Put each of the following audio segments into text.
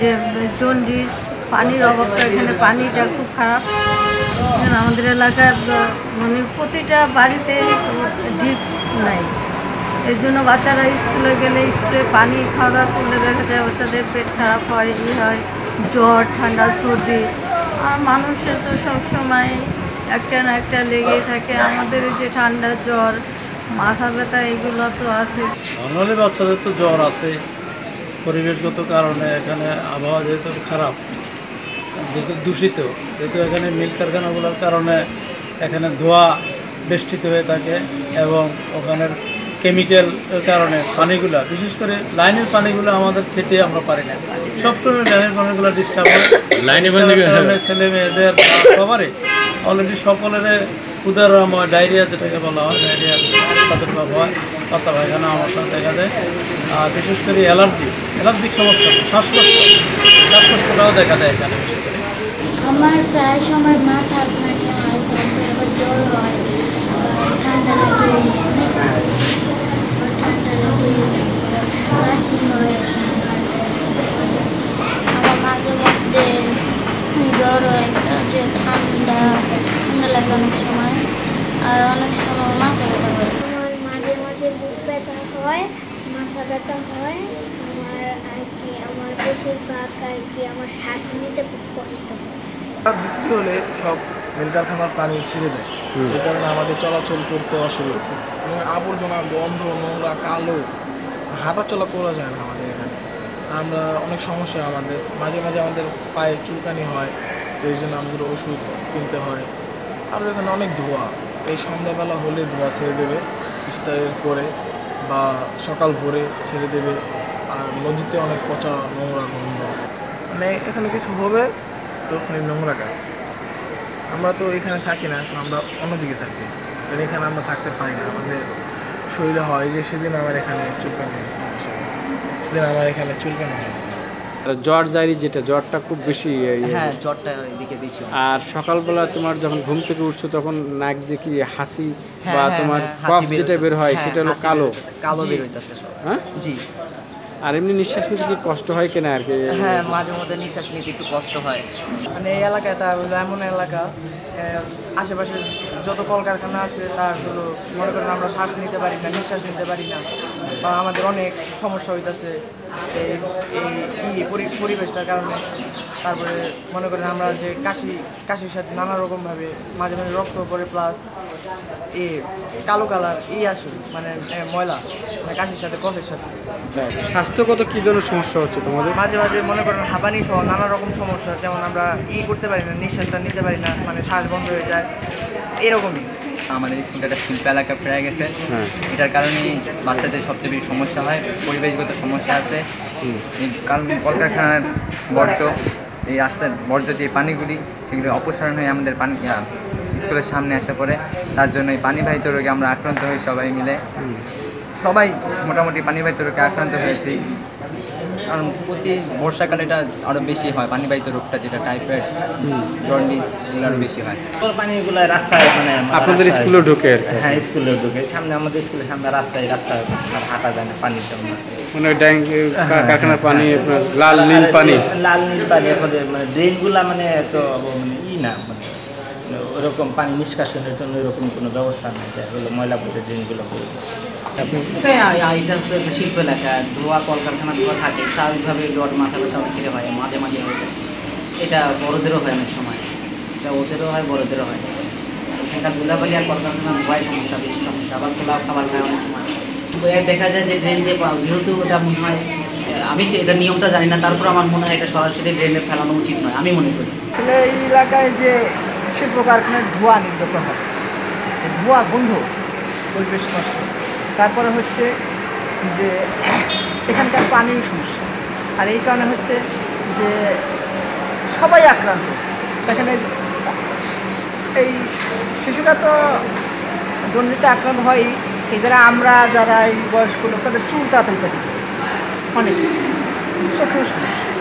যে জন্ডিস, পানির অভাবটা এখানে, পানিটা খুব খারাপ। আমাদের এলাকার মানে প্রতিটা বাড়িতে ডিপ নাই। এর জন্য বাচ্চারা স্কুলে গেলে স্কুলে পানি খাওয়া দাওয়া করলে দেখা যায় বাচ্চাদের পেট খারাপ হয়, ই হয়, জ্বর, ঠান্ডা, সর্দি। আর মানুষের তো সব সময় একটা না একটা লেগেই থাকে। আমাদের যে ঠান্ডা জ্বর, মাথা ব্যথা, এগুলো তো আছে। বাচ্চাদের তো জ্বর আছে। পরিবেশগত কারণে এখানে আবহাওয়া যেহেতু খারাপ যেহেতু দূষিত যেহেতু এখানে মিল কারখানাগুলোর কারণে এখানে ধোঁয়া বেষ্টিত হয়ে থাকে এবং ওখানের কেমিক্যাল কারণে পানিগুলা বিশেষ করে লাইনের পানিগুলো আমাদের খেতে আমরা পারি না। সবসময় লাইনের পানিগুলো ডিস্টার্ব হয়। কারণে ছেলে মেয়েদের সবারই অলরেডি সকলের উদারময় ডায়রিয়া যেটাকে বলা হয় ডায়রিয়া প্রাদুর্ভাব হয় পাতা পায়খানা আমার সাথে দেখা যায় আর বিশেষ করে অ্যালার্জি, অ্যালার্জিক সমস্যা, শ্বাসকষ্ট, শ্বাসকষ্টটাও দেখা যায় এখানে আমার প্রায় সময় মাথা হয় হয় ঠান্ডা লাগে ঠান্ডা লাগে হয় হয় অনেক সময়, আর অনেক সময় মাথা ব্যথা করে। মাঝে বুক ব্যথা হয় মাথা ব্যথা হয় আমার আর কি আমার বেশিরভাগ আর কি আমার শ্বাস নিতে খুব কষ্ট হয়। বৃষ্টি হলে সব মিল কারখানার পানি ছেড়ে দেয়। যে কারণে আমাদের চলাচল করতে অসুবিধা। মানে আবর্জনা গন্ধ নোংরা কালো হাঁটা চলা করা যায় না আমাদের এখানে। আমরা অনেক সমস্যা হয় আমাদের মাঝে মাঝে আমাদের পায়ে চুলকানি হয় এই জন্য আমাদের ওষুধ কিনতে হয়। আমাদের এখানে অনেক ধোঁয়া। এই সন্ধ্যাবেলা হলে ধোঁয়া ছেড়ে দেবে, ইফতারের পরে বা সকাল ভোরে ছেড়ে দেবে, আর নদীতে অনেক পচা নোংরা গন্ধ। মানে এখানে কিছু হবে, তো ওখানে নোংরা কাজ আমরা তো এখানে থাকি না, আসলে আমরা অন্যদিকে থাকি। কারণ এখানে আমরা থাকতে পারি না, আমাদের শরীরে হয় যে সেদিন আমার এখানে চুলকানি হয়েছে, সেদিন আমার এখানে চুলকানি হয়েছে। জ্বর জারি যেটা জ্বরটা খুব বেশি ইয়ে- হ্যাঁ জ্বরটা এদিকে বেশি আর সকালবেলা তোমার যখন ঘুম থেকে উঠছো তখন নাক দিয়ে কি হাসি হ্যাঁ, বা হ্যাঁ, তোমার হ্যাঁ, কফ হাসি যেটা বের হয় সেটা হলো কালো। কালো জি। বের হইতেছে হ্যাঁ? জি। আর এমনি নিঃশ্বাস নিতে কি কষ্ট হয় কিনা আর কি? হ্যাঁ মাঝে মধ্যে নিঃশ্বাস নিতে একটু কষ্ট হয়। মানে এই এলাকাটা হলো এমন এলাকা আশেপাশে যত কলকারখানা আছে তার হলো মনে করেন আমরা শ্বাস নিতে পারি না নিঃশ্বাস নিতে পারি না। বা আমাদের অনেক সমস্যা হইতেছে এই এই ই পরি- পরিবেশটার কারণে। তারপরে মনে করেন আমরা যে কাশি কাশির সাথে নানা রকমভাবে মাঝে মাঝে রক্ত পড়ে প্লাস এ কালো কালার ই আসে মানে ময়লা মানে কাশির সাথে কফের সাথে। স্বাস্থ্যগত কী ধরনের সমস্যা হচ্ছে তোমাদের? মাঝে মাঝে মনে করেন হাঁপানি সহ নানা রকম সমস্যা যেমন আমরা ই করতে পারি না নিঃশ্বাসটা নিতে পারি না মানে শ্বাস বন্ধ হয়ে যায় এরকমই। আমাদের স্কুলটা একটা শিল্প এলাকা প্রায় গেছে। হ্যাঁ। এটার কারণেই বাচ্চাদের সবচেয়ে বেশি সমস্যা হয় পরিবেশগত সমস্যা আছে। এই কারণ কলকারখানার বর্জ্য এই রাস্তার বর্জ্য যে পানিগুলি সেগুলি অপসারণ হয়ে আমাদের পানি স্কুলের সামনে আসা পড়ে। তার জন্য এই পানিবাহিত রোগে আমরা আক্রান্ত হই সবাই মিলে। সবাই মোটামুটি পানিবাহিত রোগে আক্রান্ত হয়েছি। কারণ প্রতি বর্ষাকালে এটা আরও বেশি হয় পানিবাহিত রোগটা যেটা টাইফয়েড জন্ডিস এগুলো আরও বেশি হয়। পানিগুলো রাস্তায় মানে আপনাদের স্কুলেও ঢোকে হ্যাঁ স্কুলে ঢুকে। সামনে আমাদের স্কুলের সামনে রাস্তায় রাস্তায় আর হাঁটা যায় না পানির জন্য। মানে ওই ড্যাং কা- কারখানার পানি লাল নীল পানি। লাল নীল পানি মানে ড্রেনগুলা মানে তো মানে ই না মানে ওরকম পানি নিষ্কাশনের জন্য এরকম কোনো ব্যবস্থা নেই যে হলো ময়লা পড়ে ড্রেনগুলো পড়ে এটা তো একটা শিল্প এলাকা ধোয়া কলকারখানা ধোয়া থাকে স্বাভাবিকভাবে জ্বর মাথা ব্যথা অনেকের হয় মাঝে মাঝে হয়ে যায়। এটা বড়দেরও হয় অনেক সময় এটা ওদেরও হয় বড়দেরও হয়। এখানকার ধুলাবালি আর কলকারখানা ধোয়াই সমস্যা বেশি সমস্যা আবার খোলা খাবার খায় অনেক সময়। দেখা যায় যে ড্রেন দিয়ে পা- যেহেতু ওটা মনে হয় আমি এটা নিয়মটা জানি না তারপর আমার মনে হয় এটা সরাসরি ড্রেনে ফেলানো উচিত নয় আমি মনে করি। আসলে এই এলাকায় যে শিল্প কারখানার ধোঁয়া নির্গত হয়। ধোঁয়া গন্ধ পরিবেশ নষ্ট তারপরে হচ্ছে যে এখানকার পানির সমস্যা। আর এই কারণে হচ্ছে যে সবাই আক্রান্ত। এখানে এই শিশুরা তো জন্ডিসে আক্রান্ত হয় এই যারা আমরা, যারা এই বয়স্ক লোক, তাদের চুল তাড়াতাড়ি পেকে অনেক। চোখেও সমস্যা।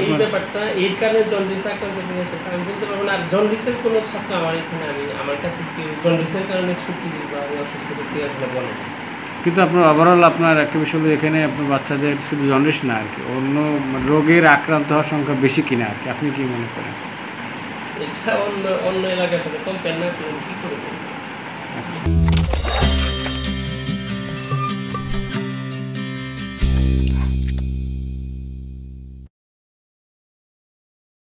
এই ব্যাপারটা এর কারণে জন্ডিস আক্রান্ত সেটা আমি বলতে পারব না আর জন্ডিসের কোনো ছাত্র আমার এখানে আমি আমার কাছে জন্ডিসের কারণে ছুটি বা আসলে বলে কিন্তু আপনার ওভারঅল আপনার একটা বিষয় হলো এখানে আপনার বাচ্চাদের শুধু জন্ডিস না আর কি অন্য রোগের আক্রান্ত হওয়ার সংখ্যা বেশি কিনা আর কি আপনি কি মনে করেন? এটা অন্য অন্য এলাকার সাথে কম্পেয়ার না করে কি করে আচ্ছা।